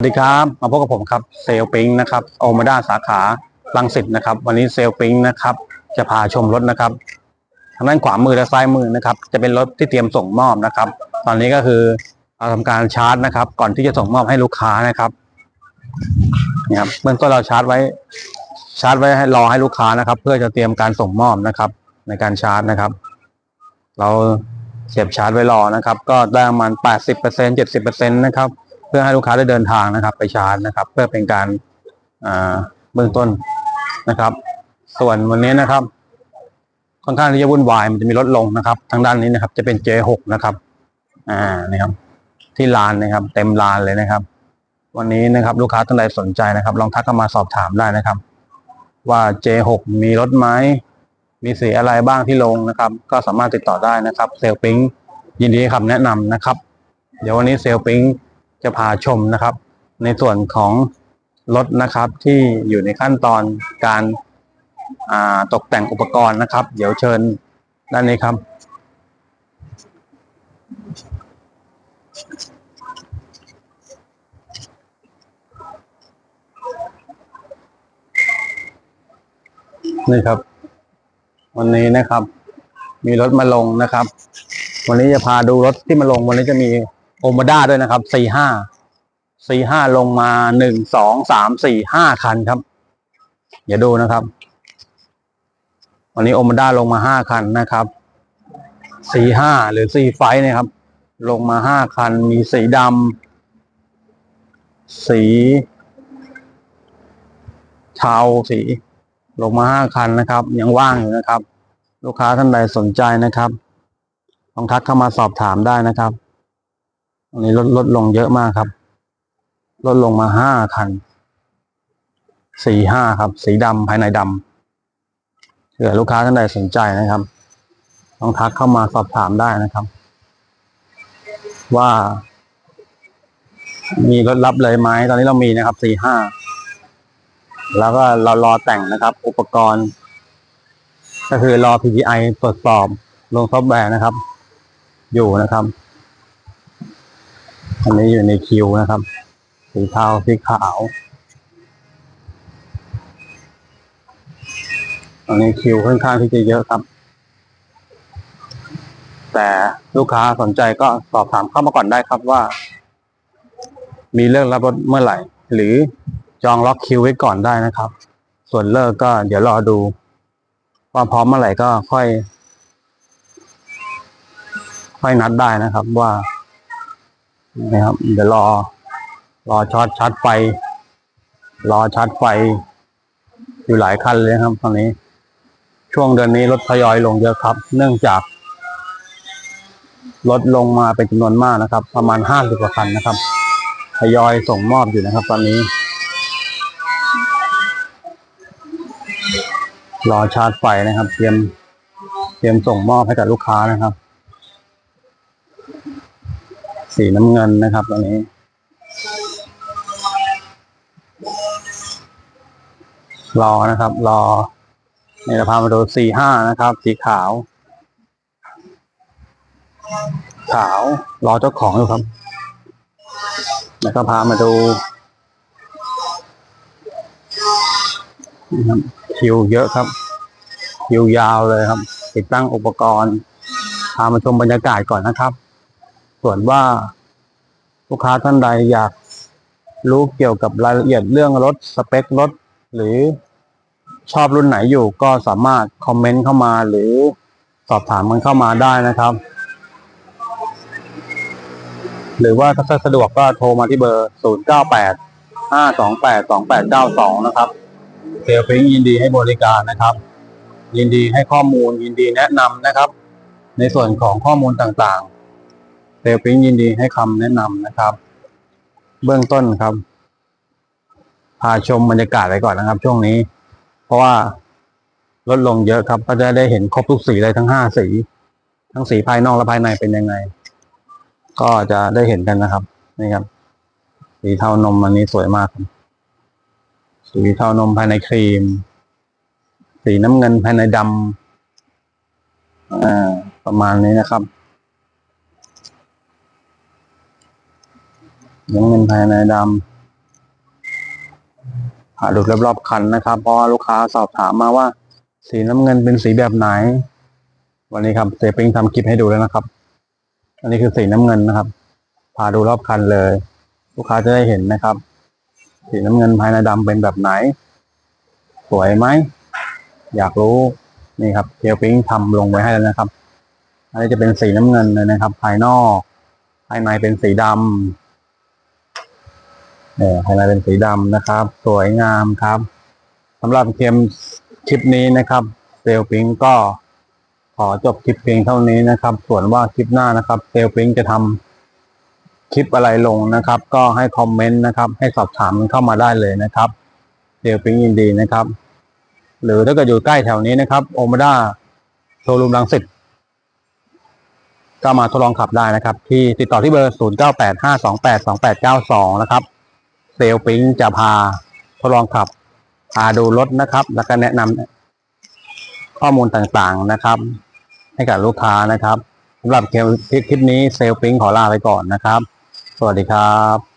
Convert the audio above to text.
สวัสดีครับ มาพบกับผมครับเซลปิงนะครับโอมาด้าสาขาลังสิตนะครับ วันนี้เซลปิงนะครับ จะพาชมรถนะครับทางด้านขวามือและซ้ายมือนะครับ จะเป็นรถที่เตรียมส่งมอบนะครับ ตอนนี้ก็คือเราทำการชาร์จนะครับ ก่อนที่จะส่งมอบให้ลูกค้านะครับนี่ครับเบื้องต้นเราชาร์จไว้ ชาร์จไว้ให้รอให้ลูกค้านะครับ เพื่อจะเตรียมการส่งมอบนะครับ ในการชาร์จนะครับ เราเสียบชาร์จไว้รอนะครับ ก็ได้ประมาณ 80% 70%นะครับ เพื่อให้ลูกค้าได้เดินทางนะครับ ไปชาร์จนะครับ เพื่อเป็นการเบื้องต้นนะครับ ส่วนวันนี้นะครับ ค่อนข้างที่จะวุ่นวายมันจะมีลดลงนะครับ ทางด้านนี้นะครับ จะเป็น J6 นะครับ อ่านี่ครับ ที่ลานนะครับ เต็มลานเลยนะครับ วันนี้นะครับ ลูกค้าท่านใดสนใจนะครับ ลองทักเข้ามาสอบถามได้นะครับ ว่า J6 มีรถไหมมีสีอะไรบ้างที่ลงนะครับ ก็สามารถติดต่อได้นะครับ เซลปิงยินดีให้คำแนะนำนะครับ เดี๋ยววันนี้เซลปิง จะพาชมนะครับ ในส่วนของรถนะครับที่อยู่ในขั้นตอนการาตกแต่งอุปกรณ์นะครับ เดี๋ยวเชิญด้านนี้ครับ นี่ครับ วันนี้นะครับ มีรถมาลงนะครับ วันนี้จะพาดูรถที่มาลงวันนี้จะมี โอมาด้าด้วยนะครับสี่ห้าสี่ห้าลงมาหนึ่งสองสามสี่ห้าคันครับอย่าดูนะครับ วันนี้โอมาด้าลงมาห้าคันนะครับสี่ห้าหรือสี่ไฟท์เนะครับ ลงมาห้าคัน มีสีดำสีเทาสี ลงมาห้าคันนะครับ ยังว่างอยู่นะครับ ลูกค้าท่านใดสนใจนะครับลองทักเข้ามาสอบถามได้นะครับ อันนี้ลดลดลงเยอะมากครับ ลดลงมาห้าคัน สี่ห้าครับ สีดำภายในดำเผื่อลูกค้าท่านใดสนใจนะครับลองทักเข้ามาสอบถามได้นะครับ ว่า มีรถรับเลยไหมตอนนี้เรามีนะครับสี่ห้าแล้วก็เรารอแต่งนะครับ อุปกรณ์ ก็คือรอ PPI ตรวจสอบลงซอฟต์แวร์นะครับ อยู่นะครับ อันนี้อยู่ในคิวนะครับ สีเทาสีขาว อันนี้คิวค่อนข้างที่จะเยอะครับ แต่ลูกค้าสนใจก็สอบถามเข้ามาก่อนได้ครับว่า มีเรื่องรับรถเมื่อไหร่ หรือจองล็อกคิวไว้ก่อนได้นะครับ ส่วนเลิกก็เดี๋ยวรอดูว่าพร้อมเมื่อไหร่ก็ค่อย ค่อยนัดได้นะครับว่า นะครับ เดี๋ยวรอ รอช็อตชาร์จไฟ รอชาร์จไฟ อยู่หลายคันเลยครับ ตอนนี้ ช่วงเดือนนี้รถทยอยลงเยอะครับ เนื่องจากลดลงมาเป็นจำนวนมากนะครับ ประมาณห้าสิบกว่าคันนะครับทยอยส่งมอบอยู่นะครับ ตอนนี้ รอชาร์จไฟนะครับ เตรียมเตรียมส่งมอบให้กับลูกค้านะครับ สีน้ำเงินนะครับตอนนี้ รอนะครับ รอนี่เราพามาดูสี่ห้านะครับ สีขาว ขาวรอเจ้าของอยู่ครับ แล้วก็พามาดูนะครับคิวเยอะครับคิวยาวเลยครับ ติดตั้งอุปกรณ์พามาชมบรรยากาศก่อนนะครับ ส่วนว่าลูกค้าท่านใดอยากรู้เกี่ยวกับรายละเอียดเรื่องรถสเปครถ หรือชอบรุ่นไหนอยู่ก็สามารถคอมเมนต์เข้ามาหรือสอบถามมันเข้ามาได้นะครับ หรือว่าถ้าสะดวกก็โทรมาที่เบอร์ 0 9 8 5 2 8 2 8 9 2 นะครับเซลฟิงยินดีให้บริการนะครับ ยินดีให้ข้อมูลยินดีแนะนำนะครับ ในส่วนของข้อมูลต่างๆ ซลฟิงยินดีให้คำแนะนำนะครับ เบื้องต้นครับ พาชมบรรยากาศไปก่อนนะครับ ช่วงนี้ เพราะว่าลดลงเยอะครับ ก็จะได้เห็นครบทุกสีเลยทั้งห้าสี ทั้งสีภายนอกและภายในเป็นยังไง ก็จะได้เห็นกันนะครับนี่ครับ สีเทานมอันนี้สวยมาก สีเทานมภายในครีม สีน้ำเงินภายในดำอ่าประมาณนี้นะครับ น้ำเงินภายในดำพาดูรอบๆคันนะครับ เพราะว่าลูกค้าสอบถามมาว่า สีน้ำเงินเป็นสีแบบไหน วันนี้ครับเซปิงทำคลิปให้ดูแล้วนะครับ อันนี้คือสีน้ำเงินนะครับพาดูรอบคันเลย ลูกค้าจะได้เห็นนะครับ สีน้ำเงินภายในดำเป็นแบบไหน สวยไหมอยากรู้นี่ครับเซลปิงทำลงไว้ให้แล้วนะครับอันนี้จะเป็นสีน้ำเงินเลยนะครับ ภายนอก ภายในเป็นสีดำ เนี่ยภายในเป็นสีดำนะครับ สวยงามครับสำหรับเกมคลิปนี้นะครับ เซลปิงก็ขอจบคลิปเพียงเท่านี้นะครับ ส่วนว่าคลิปหน้านะครับเซลปิงจะทำคลิปอะไรลงนะครับ ก็ให้คอมเมนต์นะครับ ให้สอบถามเข้ามาได้เลยนะครับเซลปิงยินดีนะครับ หรือถ้าเกิดอยู่ใกล้แถวนี้นะครับโอมาด้าโชว์รูมรังสิตก็มาทดลองขับได้นะครับ ที่ติดต่อที่เบอร์ 0 9 8 5 2 8 2 8 9 2 นะครับ เซลปิงจะพาทดลองขับพาดูรถนะครับ แล้วก็แนะนำข้อมูลต่างๆนะครับ ให้กับลูกค้านะครับสำหรับคลิปนี้เซลปิงขอลาไปก่อนนะครับ สวัสดีครับ